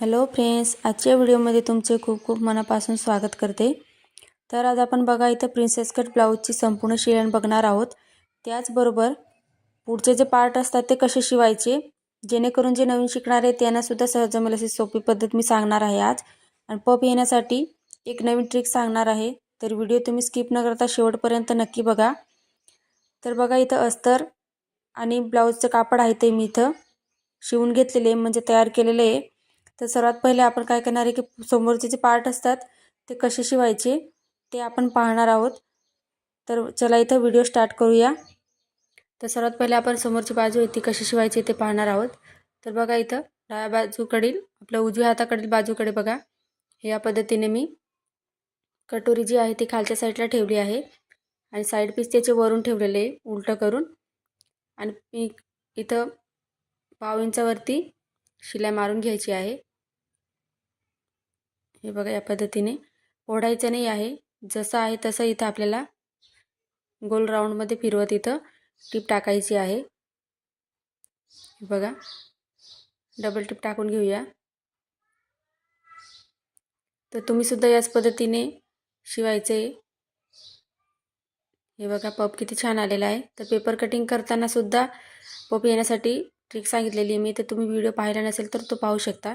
Hello friends आजच्या व्हिडिओमध्ये तुमचे खूप खूप मनापासून स्वागत करते. तर आज आपण बघा इथं प्रिन्सेस कट ब्लाऊजची संपूर्ण शिवण बघणार आहोत. त्याचबरोबर पुढचे जे पार्ट असतात ते कसे शिवायचे जेणेकरून जे नवीन शिकणार आहे त्यांनासुद्धा सहज जमेल अशी सोपी पद्धत मी सांगणार आहे आज. आणि पप येण्यासाठी एक नवीन ट्रिक सांगणार आहे तर व्हिडिओ तुम्ही स्किप न करता शेवटपर्यंत नक्की बघा. तर बघा इथं अस्तर आणि ब्लाऊजचं कापड आहे ते मी इथं शिवून घेतलेले म्हणजे तयार केलेले आहे. तर सर्वात पहिले आपण काय करणार आहे की समोरचे जे पार्ट असतात ते कसे शिवायचे ते आपण पाहणार आहोत. तर चला इथं व्हिडिओ स्टार्ट करूया. तर सर्वात पहिले आपण समोरची बाजू आहे ती कशी शिवायची ते पाहणार आहोत. तर बघा इथं डाव्या बाजूकडील आपल्या उजव्या हाताकडील बाजूकडे बघा. हे या पद्धतीने मी कटोरी जी आहे ती खालच्या साईडला ठेवली आहे. आणि साईड पीस त्याचे वरून ठेवलेले आहे उलटं करून. आणि मी इथं पाव इंचावरती शिलाई मारून घ्यायची आहे. हे बघा या पद्धतीने ओढायचं नाही आहे. जसं आहे तसं इथं आपल्याला गोल राऊंडमध्ये फिरवत इथं टीप टाकायची आहे. हे बघा डबल टीप टाकून घेऊया. तर तुम्हीसुद्धा याच पद्धतीने शिवायचे. हे बघा पप किती छान आलेला आहे. तर पेपर कटिंग करतानासुद्धा पप येण्यासाठी ट्रिक सांगितलेली आहे मी. तर तुम्ही व्हिडिओ पाहिला नसेल तर तो पाहू शकता.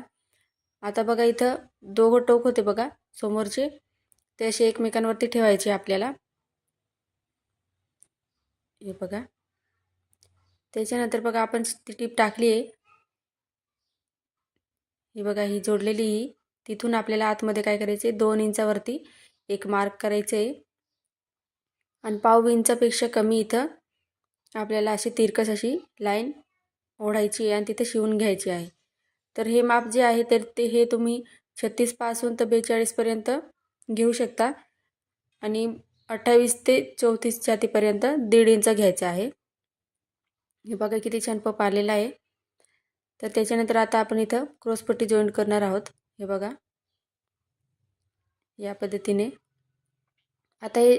आता बघा इथं दोघं टोक होते बघा समोरचे. ते असे एकमेकांवरती ठेवायचे आपल्याला. हे बघा. त्याच्यानंतर बघा आपण ती टीप टाकली आहे. ही बघा ही जोडलेली ही. तिथून आपल्याला आतमध्ये काय करायचे दोन इंचावरती एक मार्क करायचे आहे आणि पाव इंचापेक्षा कमी इथं आपल्याला अशी तिरकस अशी लाईन ओढायची आहे आणि तिथे शिवून घ्यायची आहे. तर हे माप जे आहे तर ते हे तुम्ही छत्तीसपासून तर बेचाळीसपर्यंत घेऊ शकता. आणि अठ्ठावीस ते चौतीस छातीपर्यंत दीड इंच घ्यायचं आहे. हे बघा किती छान पप आलेला आहे. तर त्याच्यानंतर आता आपण इथं क्रॉसपट्टी जॉईंट करणार आहोत. हे बघा. या पद्धतीने. आता हे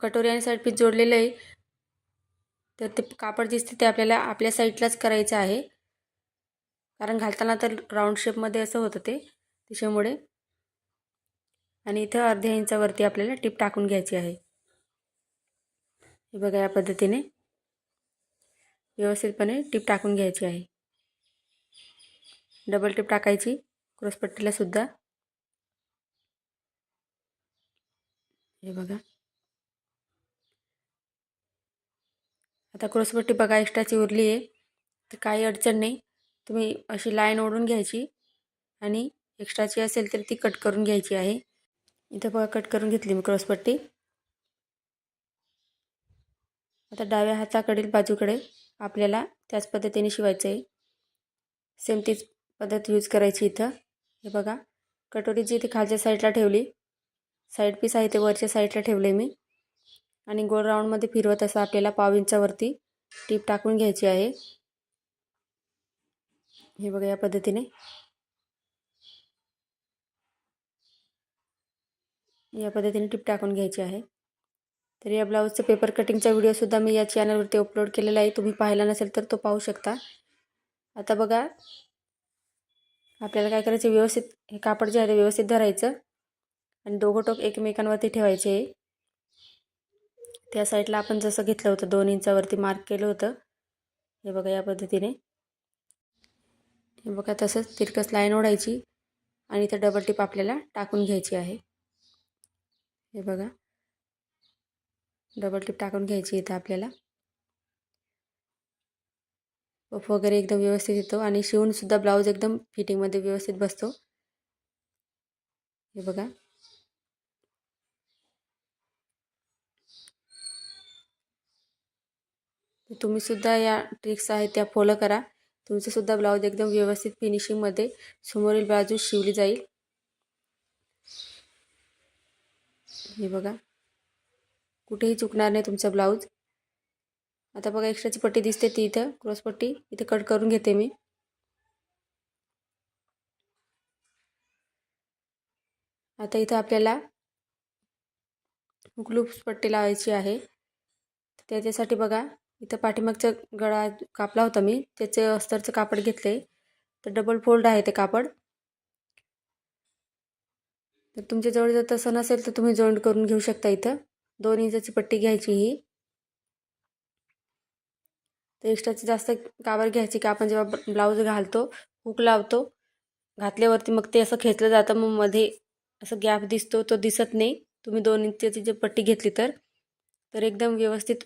कटोरी आणि साईड पीस जोडलेलं आहे. तर ते कापड दिसते ते आपल्याला आपल्या साईडलाच करायचं आहे. कारण घालताना तर राऊंड शेपमध्ये असं होतं ते त्याच्यामुळे. आणि इथं अर्ध्या इंचावरती आपल्याला टीप टाकून घ्यायची आहे. हे बघा या पद्धतीने. व्यवस्थितपणे टीप टाकून घ्यायची आहे. डबल टीप टाकायची क्रॉसपट्टीला सुद्धा. हे बघा. आता क्रॉसपट्टी बघा एक्स्ट्राची उरली आहे तर काही अडचण नाही. तुम्ही अशी लाईन ओढून घ्यायची आणि एक्स्ट्राची असेल तर ती कट करून घ्यायची आहे. इथं बघा कट करून घेतली मी क्रॉसपट्टी आता डाव्या हाताकडील बाजूकडे आपल्याला त्याच पद्धतीने शिवायचं आहे सेम तीच पद्धत यूज करायची इथं. हे बघा कटोरी जी इथे खालच्या साईडला ठेवली साईड पीस आहे ते वरच्या साईडला ठेवले मी. आणि गोल राऊंडमध्ये फिरवत असं आपल्याला पाव इंचावरती टीप टाकून घ्यायची आहे. हे बघा या पद्धतीने. या पद्धतीने टिप टाकून घ्यायची आहे. तर या ब्लाऊजचं पेपर कटिंगचा व्हिडिओसुद्धा मी या चॅनलवरती अपलोड केलेला आहे. तुम्ही पाहिला नसेल तर तो पाहू शकता. आता बघा आपल्याला काय करायचं व्यवस्थित हे कापड जे आहे ते व्यवस्थित धरायचं आणि दोघं टोक एकमेकांवरती ठेवायचे. त्या साईडला आपण जसं घेतलं होतं दोन इंचावरती मार्क केलं होतं. हे बघा या पद्धतीने. हे बघा तसंच तिरकस लाईन ओढायची आणि इथं डबल टिप आपल्याला टाकून घ्यायची आहे. हे बघा डबल टिप टाकून घ्यायची इथं आपल्याला. पफ वगैरे एकदम व्यवस्थित येतो आणि शिवूनसुद्धा ब्लाऊज एकदम फिटिंगमध्ये व्यवस्थित बसतो. हे बघा. तुम्हीसुद्धा या ट्रिक्स आहेत त्या फॉलो करा. तुमचंसुद्धा ब्लाऊज एकदम व्यवस्थित फिनिशिंगमध्ये समोरील बाजू शिवली जाईल. हे बघा. कुठेही चुकणार नाही तुमचा ब्लाऊज. आता बघा एक्स्ट्राची पट्टी दिसते ती इथं. क्रॉस पट्टी. इथे कट करून घेते मी. आता इथं आपल्याला ग्लूप्स पट्टी लावायची आहे. त्याच्यासाठी बघा इथं पाठीमागचा गळा कापला होता मी. त्याचे अस्तरचं कापड घेतले. तर डबल फोल्ड आहे ते कापड. तर तुमच्याजवळ जर तसं नसेल तर तुम्ही जॉईंट करून घेऊ शकता इथं. दोन इंचाची पट्टी घ्यायची ही. तर एक्स्ट्राची जास्त काबर घ्यायची की आपण जेव्हा ब्लाऊज घालतो हुक लावतो घातल्यावरती मग ते असं खेचलं जातं. मग मध्ये असं गॅप दिसतो तो दिसत नाही. तुम्ही दोन इंचाची जर पट्टी घेतली तर. तर एकदम व्यवस्थित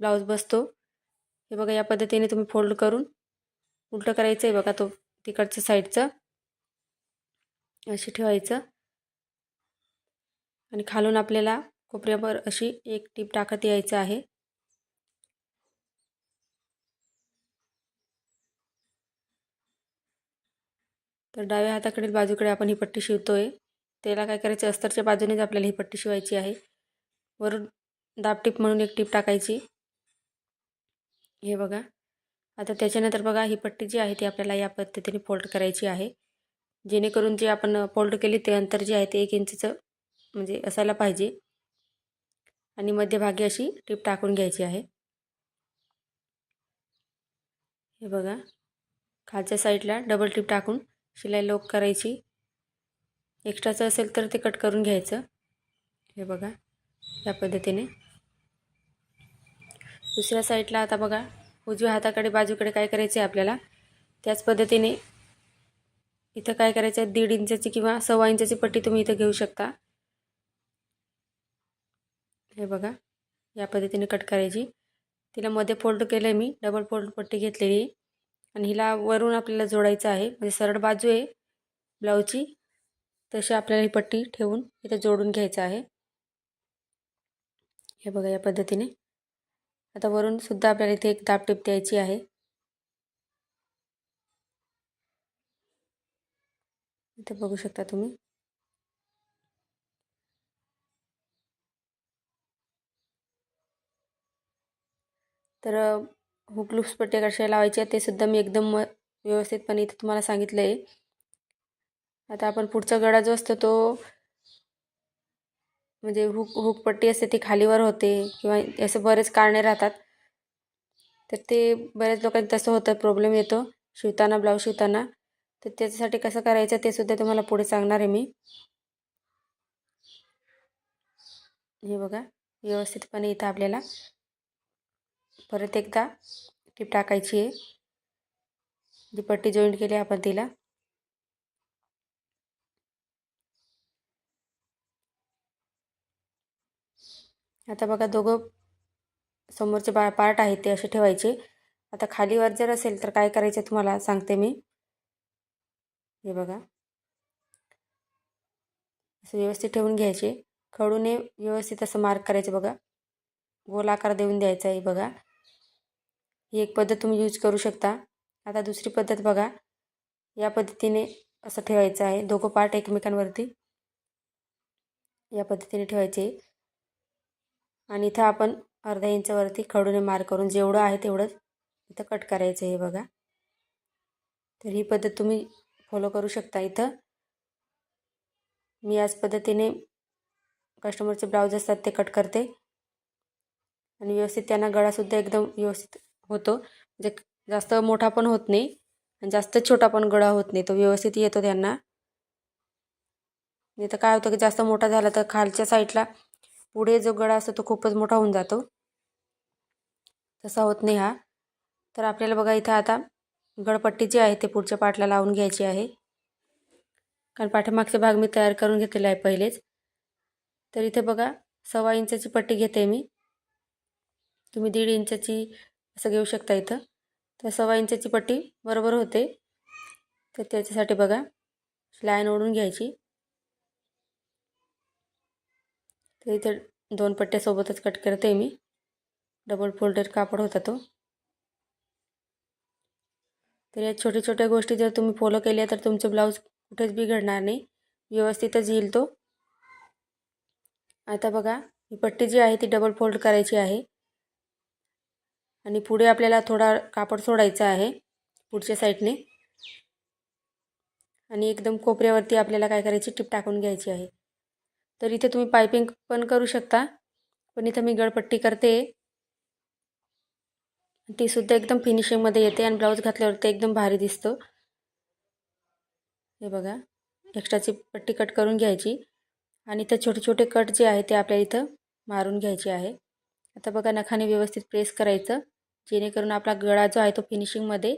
ब्लाऊज बसतो. हे बघा या पद्धतीने तुम्ही फोल्ड करून उलटं करायचं आहे बघा तो तिकडच्या साईडचं. अशी ठेवायचं. आणि खालून आपल्याला कोपऱ्यावर अशी एक टीप टाकत यायचं आहे. तर डाव्या हाताकडील बाजूकडे आपण ही पट्टी शिवतोय. त्याला काय करायचं? अस्तरच्या बाजूनेच आपल्याला ही पट्टी शिवायची आहे. वरून दाब टीप म्हणून एक टीप टाकायची. हे बघा. आता त्याच्यानंतर बघा ही पट्टी जी आहे ती आपल्याला या पद्धतीने फोल्ड करायची आहे. जेणेकरून जे आपण फोल्ड केली ते अंतर जे आहे ते एक इंचचं म्हणजे असायला पाहिजे. आणि मध्यभागी अशी टीप टाकून घ्यायची आहे. हे बघा. खालच्या साईडला डबल टीप टाकून शिलाई लोक करायची. एक्स्ट्राचं असेल तर ते कट करून घ्यायचं. हे बघा. या पद्धतीने. दुसऱ्या साईडला आता बघा उजव्या हाताकडे बाजूकडे काय करायचं आहे आपल्याला? त्याच पद्धतीने इथं काय करायचं? आहे दीड इंचाची किंवा सव्वा इंचाची पट्टी तुम्ही इथं घेऊ शकता. हे बघा या पद्धतीने कट करायची. तिला मध्ये फोल्ड केलं आहे मी डबल फोल्ड पट्टी घेतलेली आणि हिला वरून आपल्याला जोडायचं आहे. म्हणजे सरळ बाजू आहे ब्लाऊजची तशी आपल्याला ही पट्टी ठेवून इथं जोडून घ्यायचं आहे. हे बघा या पद्धतीने. आता वरून सुद्धा आपल्याला इथे एक दाब टिप द्यायची आहे. इथे बघू शकता तुम्ही. तर हुक लूप्स पट्ट्या कशा लावायच्या ते सुद्धा मी एकदम व्यवस्थितपणे इथे तुम्हाला सांगितलं आहे आता आपण पुढचा गळा जो असतो तो म्हणजे हुक हुकपट्टी असते ती खालीवर होते किंवा असं बरेच कारणे राहतात. तर ते बऱ्याच लोकांनी तसं होतं प्रॉब्लेम येतो. शिवताना ब्लाऊज शिवताना. तर त्याच्यासाठी कसं करायचं ते सुद्धा तुम्हाला पुढे सांगणार आहे मी. हे बघा व्यवस्थितपणे इथं आपल्याला परत एकदा टीप टाकायची आहे. जी पट्टी जॉईंट केली आपण तिला. आता बघा दोघं समोरचे बा पार्ट आहेत ते असे ठेवायचे. आता खालीवर जर असेल तर काय करायचं तुम्हाला सांगते मी. हे बघा. असं व्यवस्थित ठेवून घ्यायचे. खडूने व्यवस्थित असं मार्क करायचं बघा. गोल आकार देऊन द्यायचा आहे बघा. ही एक पद्धत तुम्ही यूज करू शकता. आता दुसरी पद्धत बघा. या पद्धतीने असं ठेवायचं आहे. दोघं पार्ट एकमेकांवरती या पद्धतीने ठेवायचे. आणि इथं आपण अर्धा इंचावरती खडूने मार करून जेवढं आहे तेवढंच इथं कट करायचं आहे बघा. तर ही पद्धत तुम्ही फॉलो करू शकता इथं. मी याच पद्धतीने कस्टमरचे ब्लाऊज असतात ते कट करते. आणि व्यवस्थित त्यांना गळासुद्धा एकदम व्यवस्थित होतो. म्हणजे जास्त मोठा पण होत नाही आणि जास्त छोटा पण गळा होत नाही. तो व्यवस्थित येतो त्यांना. नाही तर काय होतं की जास्त मोठा झाला तर खालच्या साईडला पुढे जो गळा असतो तो खूपच मोठा होऊन जातो. तसा होत नाही हा. तर आपल्याला बघा इथं आता गळपट्टी जी आहे ते पुढच्या पाठला लावून घ्यायची आहे. कारण पाठीमागचा भाग मी तयार करून घेतलेला आहे पहिलेच. तर इथे बघा सव्वा इंचाची पट्टी घेते मी. तुम्ही दीड इंचाची असं घेऊ शकता इथं. तर सव्वा इंचाची पट्टी बरोबर होते. तर त्याच्यासाठी बघा लाईन ओढून घ्यायची. तर इथे दोन पट्ट्यासोबतच कट करते मी. डबल फोल्डेड कापड होता तो. तर या छोट्या छोट्या गोष्टी जर तुम्ही फॉलो केल्या तर तुमचे ब्लाऊज कुठेच बिघडणार नाही. व्यवस्थितच येईल तो. आता बघा ही पट्टी जी आहे ती डबल फोल्ड करायची आहे. आणि पुढे आपल्याला थोडा कापड सोडायचा आहे पुढच्या साईडने आणि एकदम कोपऱ्यावरती आपल्याला काय करायची? टिप टाकून घ्यायची आहे. तर इथे तुम्ही पायपिंग पण करू शकता. पण इथं मी गळपट्टी करते. तीसुद्धा एकदम फिनिशिंगमध्ये येते आणि ब्लाऊज घातल्यावर ते एकदम भारी दिसतो. हे बघा एक्स्ट्राची पट्टी कट करून घ्यायची. आणि इथं छोटे छोटे कट जे आहे ते आपल्याला इथं मारून घ्यायचे आहे. आता बघा नखाने व्यवस्थित प्रेस करायचं. जेणेकरून आपला गळा जो आहे तो फिनिशिंगमध्ये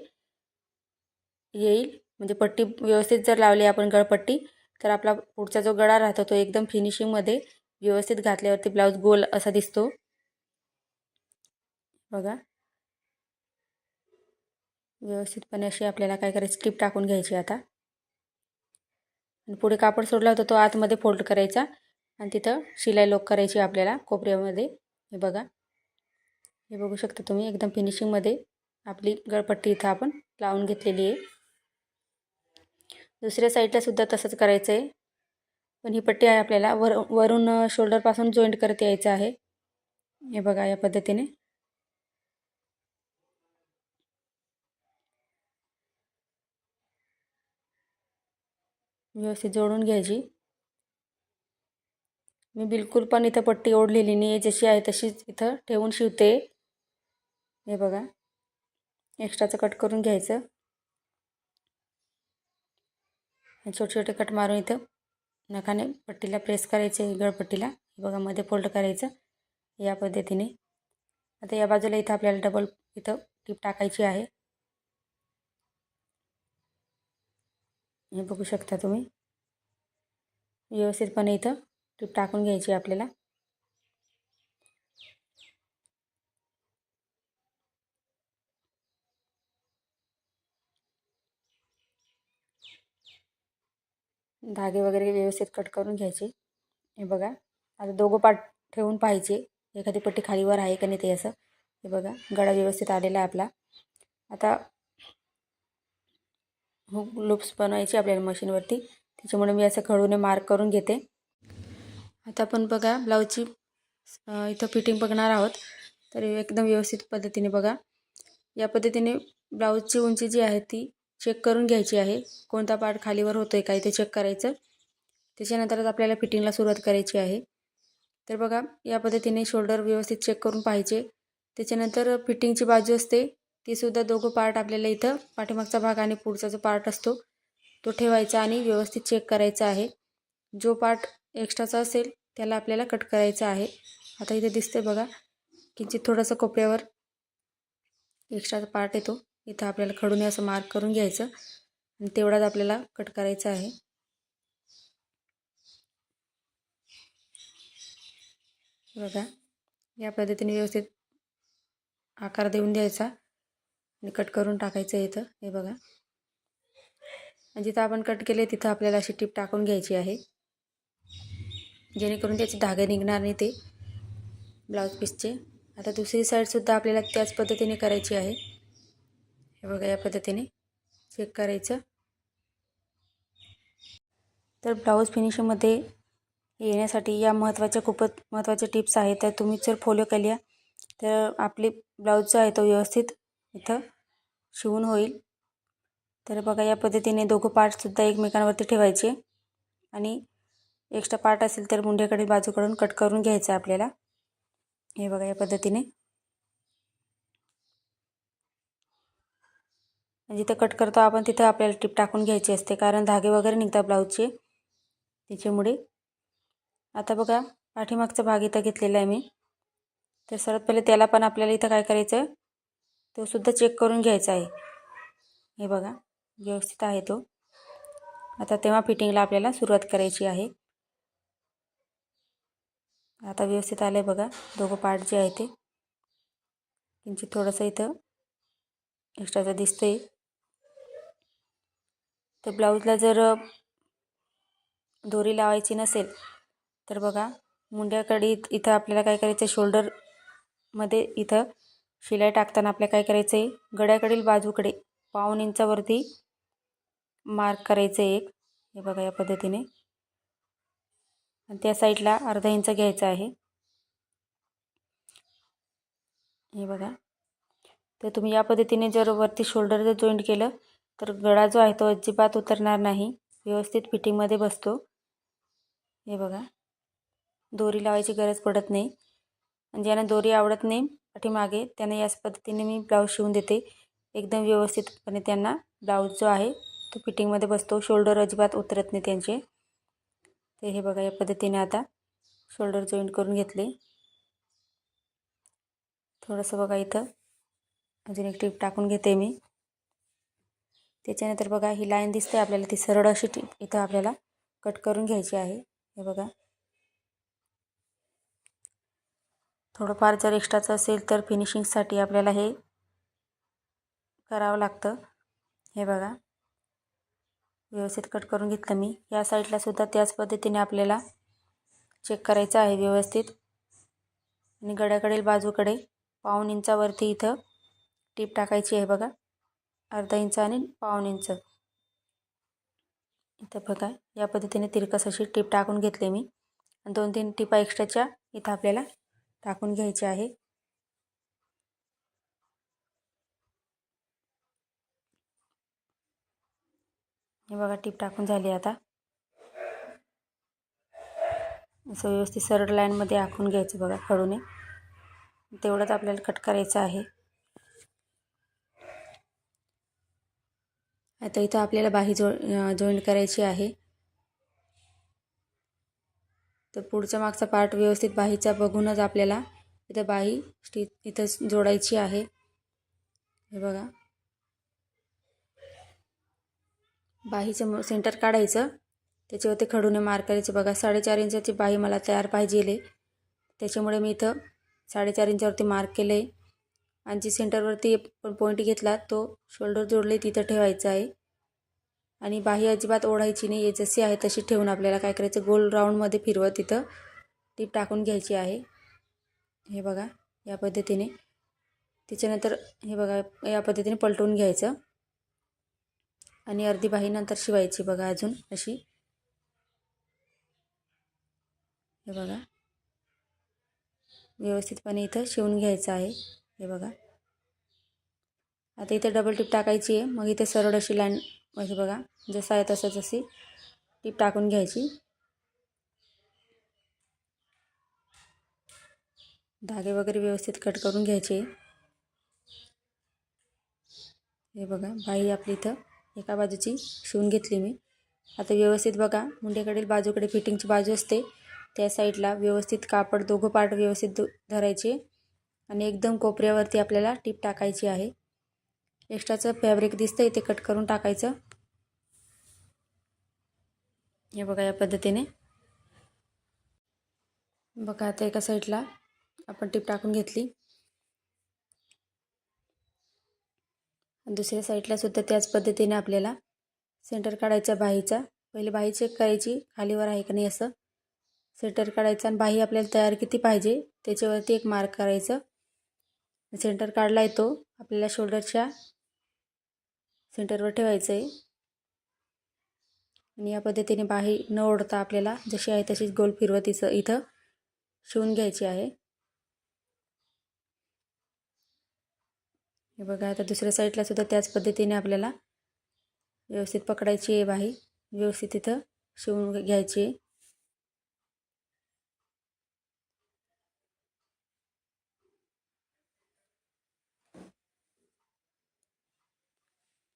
येईल. म्हणजे पट्टी व्यवस्थित जर लावली आपण गळपट्टी तर आपला पुढचा जो गळा राहतो तो एकदम फिनिशिंगमध्ये व्यवस्थित घातल्यावरती ब्लाऊज गोल असा दिसतो. बघा. व्यवस्थितपणे अशी आपल्याला काय करायची टिप टाकून घ्यायची आता. आणि पुढे कापड सोडला होता तो आतमध्ये फोल्ड करायचा आणि तिथं शिलाई लोक करायची आपल्याला कोपऱ्यामध्ये. हे बघा. हे बघू शकता तुम्ही एकदम फिनिशिंगमध्ये आपली गळपट्टी इथं आपण लावून घेतलेली आहे. दुसऱ्या साईडला सुद्धा तसंच करायचं आहे पण ही पट्टी आहे आपल्याला. वर वरून शोल्डरपासून जॉईंट करत यायचं आहे. हे बघा या पद्धतीने. व्यवस्थित जोडून घ्यायची. मी बिलकुल पण इथं पट्टी ओढलेली नाही आहे जशी आहे तशीच इथं ठेवून शिवते. हे बघा. एक्स्ट्राचं कट करून घ्यायचं. छोटे छोटे कट मारून इथं नखाने पट्टीला प्रेस करायचे गळपट्टीला बघा मध्ये फोल्ड करायचं या पद्धतीने. आता या बाजूला इथं आपल्याला डबल इथं टीप टाकायची आहे. हे बघू शकता तुम्ही. व्यवस्थितपणे इथं टीप टाकून घ्यायची आपल्याला. धागे वगैरे व्यवस्थित कट करून घ्यायचे. हे बघा. आता दोघं पाठ ठेवून पाहायचे. एखादी पट्टी खालीवर आहे का नाही ते असं. हे बघा. गळा व्यवस्थित आलेला आहे आपला. आता हो, हुक लूप्स बनवायची आपल्याला मशीनवरती त्याच्यामुळे मी असं खडूने मार्क करून घेते. आता आपण बघा ब्लाऊजची इथं फिटिंग बघणार आहोत. तर एकदम व्यवस्थित पद्धतीने बघा. या पद्धतीने ब्लाऊजची उंची जी आहे ती चेक करून घ्यायची आहे. कोणता पार्ट खालीवर होतो आहे काय ते चेक करायचं. त्याच्यानंतरच आपल्याला फिटिंगला सुरुवात करायची आहे. तर बघा या पद्धतीने शोल्डर व्यवस्थित चेक करून पाहिजे त्याच्यानंतर फिटिंगची बाजू असते ती सुद्धा दोघं पार्ट आपल्याला इथं पाठीमागचा भाग आणि पुढचा जो पार्ट असतो तो ठेवायचा आणि व्यवस्थित चेक करायचा आहे. जो पार्ट एक्स्ट्राचा असेल त्याला आपल्याला कट करायचा आहे. आता इथे दिसते बघा किंचित थोडंसं कोपऱ्यावर एक्स्ट्राचा पार्ट येतो. इथं आपल्याला खडूने असं मार्क करून घ्यायचं. आणि तेवढाच आपल्याला कट करायचं आहे. बघा या पद्धतीने व्यवस्थित आकार देऊन द्यायचा आणि कट करून टाकायचं इथं. हे बघा. आणि जिथं आपण कट केले तिथं आपल्याला अशी टीप टाकून घ्यायची आहे. जेणेकरून त्याचे धागे निघणार नाही ते ब्लाऊज पीसचे आता दुसरी साईडसुद्धा आपल्याला त्याच पद्धतीने करायची आहे. हे बघा या पद्धतीने चेक करायचं. तर ब्लाऊज फिनिशिंगमध्ये येण्यासाठी या महत्त्वाच्या खूपच महत्त्वाच्या टिप्स आहेत. तर तुम्ही जर फॉलो केल्या तर आपली ब्लाऊज जो आहे तो व्यवस्थित इथं शिवून होईल. तर बघा या पद्धतीने दोघं पार्टसुद्धा एकमेकांवरती ठेवायचे. आणि एक्स्ट्रा पार्ट असेल तर मुंड्याकडील बाजूकडून कट करून घ्यायचं आपल्याला. हे बघा या पद्धतीने. जिथं कट करतो आपण तिथं आपल्याला टिप टाकून घ्यायची असते. कारण धागे वगैरे निघतात ब्लाऊजचे त्याच्यामुळे. आता बघा पाठीमागचा भाग इथं घेतलेला आहे मी. तर सर्वात पहिले त्याला पण आपल्याला इथं काय करायचं तो सुद्धा चेक करून घ्यायचा आहे. हे बघा व्यवस्थित आहे तो. आता तेव्हा फिटिंगला आपल्याला सुरुवात करायची आहे. आता व्यवस्थित आलं आहे बघा दोघं पार्ट जे आहे ते. किंचित थोडंसं इथं एक्स्ट्राचं दिसतंय. तर ब्लाऊजला जर दोरी लावायची नसेल तर बघा मुंड्याकडे इथं आपल्याला काय करायचं आहे शोल्डरमध्ये इथं शिलाई टाकताना आपल्याला काय करायचं आहे गड्याकडील बाजूकडे पाऊन इंचावरती मार्क करायचं आहे एक. हे बघा या पद्धतीने. आणि त्या साईडला अर्धा इंच घ्यायचा आहे. हे बघा. तर तुम्ही या पद्धतीने जर वरती शोल्डर जर जॉईंट केलं तर गळा जो आहे तो अजिबात उतरणार नाही. व्यवस्थित फिटिंगमध्ये बसतो. हे बघा. दोरी लावायची गरज पडत नाही. आणि ज्यांना दोरी आवडत नाही पाठीमागे त्यांना याच पद्धतीने मी ब्लाऊज शिवून देते. एकदम व्यवस्थितपणे त्यांना ब्लाऊज जो आहे तो फिटिंगमध्ये बसतो. शोल्डर अजिबात उतरत नाही त्यांचे. ते हे बघा या पद्धतीने आता शोल्डर जॉईंट करून घेतले. थोडंसं बघा इथं. अजून एक टीप टाकून घेते मी. त्याच्यानंतर बघा ही लाईन दिसते आपल्याला ती सरळ अशी इथं आपल्याला कट करून घ्यायची आहे. हे बघा. थोडंफार जर एक्स्ट्राचं असेल तर फिनिशिंगसाठी आपल्याला हे करावं लागतं. हे बघा. व्यवस्थित कट करून घेतलं मी. या साईडला सुद्धा त्याच पद्धतीने आपल्याला चेक करायचं आहे व्यवस्थित. आणि गड्याकडील बाजूकडे पाऊन इंचावरती इथं टीप टाकायची आहे बघा. अर्धा इंच आणि पाऊन इंच. इथं बघा या पद्धतीने तिरकस अशी टीप टाकून घेतले मी. आणि दोन तीन टिपा एक्स्ट्राच्या इथं आपल्याला टाकून घ्यायचे आहे. हे बघा टीप टाकून झाली आता. असं व्यवस्थित सरळ लाईनमध्ये आखून घ्यायचं बघा खडूने. तेवढंच आपल्याला कट करायचं आहे. आता इथं आपल्याला बाही जो जॉईंट करायची आहे. तर पुढचा मागचा पार्ट व्यवस्थित बाहीचा बघूनच आपल्याला इथं बाही स्टी इथं जोडायची आहे. हे बघा. बाहीचं सेंटर काढायचं. त्याच्यावरती खडूने मार्क करायचं. बघा साडेचार इंचाची बाही मला तयार पाहिजे त्याच्यामुळे मी इथं साडेचार इंचावरती मार्क केलं. आहे आणि जी सेंटरवरती पण पॉईंट घेतला तो शोल्डर जोडले तिथं ठेवायचं आहे. आणि बाही अजिबात ओढायची नाही आहे जशी आहे तशी ठेवून आपल्याला काय करायचं गोल राऊंडमध्ये फिरवत तिथं टीप टाकून घ्यायची आहे. हे बघा या पद्धतीने. त्याच्यानंतर हे बघा या पद्धतीने पलटवून घ्यायचं. आणि अर्धी बाही नंतर शिवायची बघा अजून अशी. हे बघा. व्यवस्थितपणे इथं शिवून घ्यायचं आहे. हे बघा. आता इथे डबल टिप टाकायची आहे. मग इथे सरळ अशी लाईन म्हणजे बघा जसं आहे तसं जशी टीप टाकून घ्यायची. धागे वगैरे व्यवस्थित कट करून घ्यायचे. हे बघा बाई आपली इथं एका बाजूची शिवून घेतली मी. आता व्यवस्थित बघा मुंडेकडील बाजूकडे फिटिंगची बाजू असते. त्या साईडला व्यवस्थित कापड दोघं पार्ट व्यवस्थित धरायचे. आणि एकदम कोपऱ्यावरती आपल्याला टीप टाकायची आहे. एक्स्ट्राचं फॅब्रिक दिसतं ते कट करून टाकायचं. हे बघा या पद्धतीने. बघा आता एका साईडला आपण टीप टाकून घेतली. दुसऱ्या साईडला सुद्धा त्याच पद्धतीने आपल्याला सेंटर काढायचा बाहीचा. पहिले बाही चेक करायची खालीवर आहे का नाही असं. सेंटर काढायचं आणि बाही आपल्याला तयार किती पाहिजे त्याच्यावरती एक मार्क करायचं. सेंटर काढला येतो आपल्याला शोल्डरच्या सेंटरवर ठेवायचं आहे आणि या पद्धतीने बाही न ओढता आपल्याला जशी आहे तशीच गोल फिरवत इथं इथं शिवून घ्यायची आहे. हे बघा आता दुसऱ्या साईडला सुद्धा त्याच पद्धतीने आपल्याला व्यवस्थित पकडायची आहे बाही. व्यवस्थित इथं शिवून घ्यायची आहे.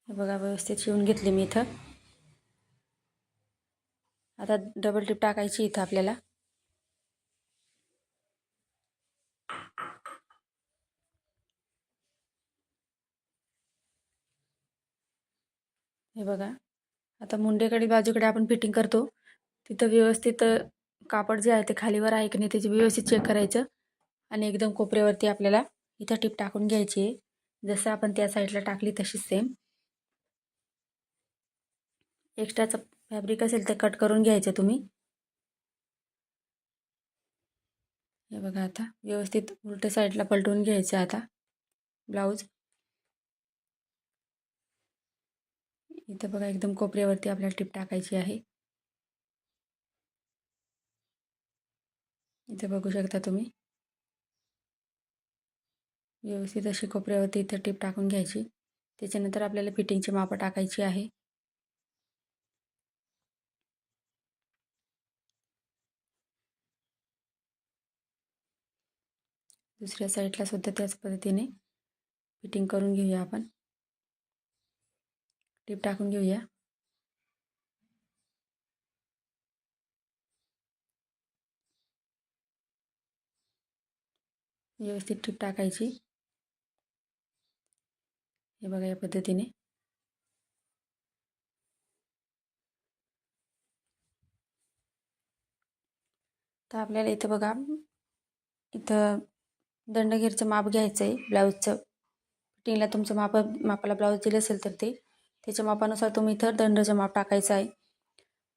हे बघा व्यवस्थित शिवून घेतली मी इथं. आता डबल टिप टाकायची इथं आपल्याला. हे बघा आता मुंडेकडे बाजूकडे आपण फिटिंग करतो. तिथं व्यवस्थित कापड जे आहे ते खालीवर आहे की नाही त्याची व्यवस्थित चेक करायचं. आणि एकदम कोपऱ्यावरती आपल्याला इथं टिप टाकून घ्यायची आहे. जसं आपण त्या साईडला टाकली तशीच सेम एक्स्ट्राचं फॅब्रिक असेल ते कट करून घ्यायचं तुम्ही. हे बघा आता व्यवस्थित उलट्या साईडला पलटवून घ्यायचं आता ब्लाऊज. इथं बघा एकदम कोपऱ्यावरती आपल्याला टिप टाकायची आहे. इथे बघू शकता तुम्ही. व्यवस्थित अशी कोपऱ्यावरती इथं टिप टाकून घ्यायची. त्याच्यानंतर आपल्याला फिटिंगची मापं टाकायची आहे. दुसऱ्या साईडला सुद्धा त्याच पद्धतीने फिटिंग करून घेऊया आपण. टिप टाकून घेऊया. व्यवस्थित टिप टाकायची. हे बघा या पद्धतीने. तर आपल्याला इथं बघा इथं दंडगेरचं माप घ्यायचं आहे ब्लाऊजचं. फिटिंगला तुमचं माप मापाला ब्लाऊज दिलं असेल तर ते. त्याच्या मापानुसार तुम्ही इथं दंडचं माप टाकायचं आहे.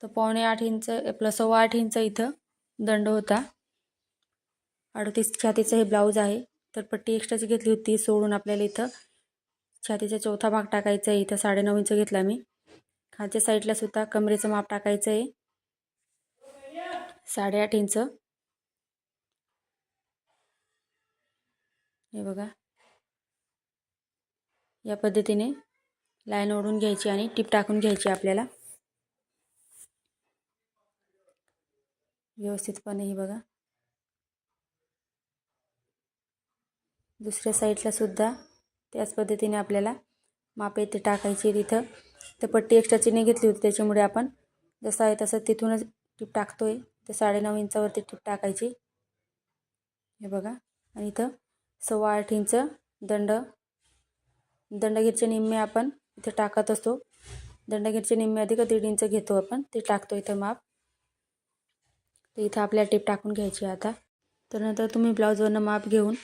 तर पावणे आठ इंच आपलं सव्वा आठ इंच इथं दंड होता. अडतीस छातीचं हे ब्लाऊज आहे. तर पट्टी एक्स्ट्राची घेतली होती सोडून आपल्याला इथं छातीचा चौथा भाग टाकायचा आहे. इथं साडेनऊ इंच घेतला मी. खालच्या साईडला सुद्धा कमरेचं माप टाकायचं आहे. साडेआठ इंच. हे बघा. या पद्धतीने लाईन ओढून घ्यायची आणि टीप टाकून घ्यायची आपल्याला. व्यवस्थितपणे ही बघा. दुसऱ्या साईडला सुद्धा त्याच पद्धतीने आपल्याला माप ते टाकायची तिथं. तर पट्टी एक्स्ट्राची नाही घेतली होती त्याच्यामुळे आपण जसं आहे तसं तिथूनच टीप टाकतोय. तर साडेनऊ इंचावरती टीप टाकायची. हे बघा. आणि इथं सव्वा आठ इंच दंड दंडगीरचे निम्मे आपण इथे टाकत असतो. दंडगीरचे निम्मे अधिक दीड इंच घेतो आपण ते टाकतो इथं माप. तर इथं आपल्याला टीप टाकून घ्यायची आता. तर नंतर तुम्ही ब्लाऊजवरनं माप घेऊन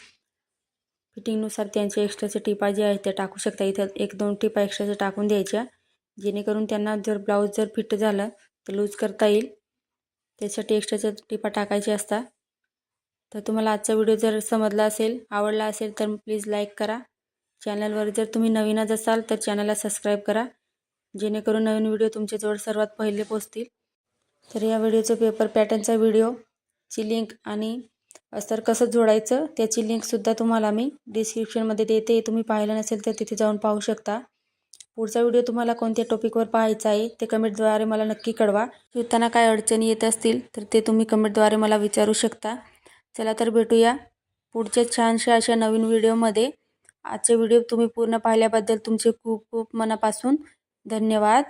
फिटिंगनुसार त्यांचे एक्स्ट्राचे टिपा जे आहेत ते टाकू शकता. इथं एक दोन टिपा एक्स्ट्राच्या टाकून द्यायच्या. जेणेकरून त्यांना जर ब्लाऊज जर फिट झालं तर लूज करता येईल. त्यासाठी एक्स्ट्राच्या टिपा टाकायच्या असतात तर तुम्हाला आजचा व्हिडिओ जर समजला असेल आवडला असेल तर प्लीज लाईक करा. चॅनलवर जर तुम्ही नवीनच असाल तर चॅनलला सबस्क्राईब करा. जेणेकरून नवीन व्हिडिओ तुमच्याजवळ सर्वात पहिले पोचतील तर या व्हिडिओचं पेपर पॅटर्नचा व्हिडिओची लिंक आणि अस्तर कसं जोडायचं त्याची लिंकसुद्धा तुम्हाला मी डिस्क्रिप्शनमध्ये देते. तुम्ही पाहिलं नसेल तर तिथे जाऊन पाहू शकता. पुढचा व्हिडिओ तुम्हाला कोणत्या टॉपिकवर पाहायचा आहे ते कमेंटद्वारे मला नक्की कळवा. शिवताना काय अडचणी येत असतील तर ते तुम्ही कमेंटद्वारे मला विचारू शकता. चला तर भेटूया पुढच्या छानशा अशा नवीन व्हिडिओमध्ये. आजचे व्हिडिओ तुम्ही पूर्ण पाहिल्याबद्दल तुमचे खूप खूप मनापासून धन्यवाद.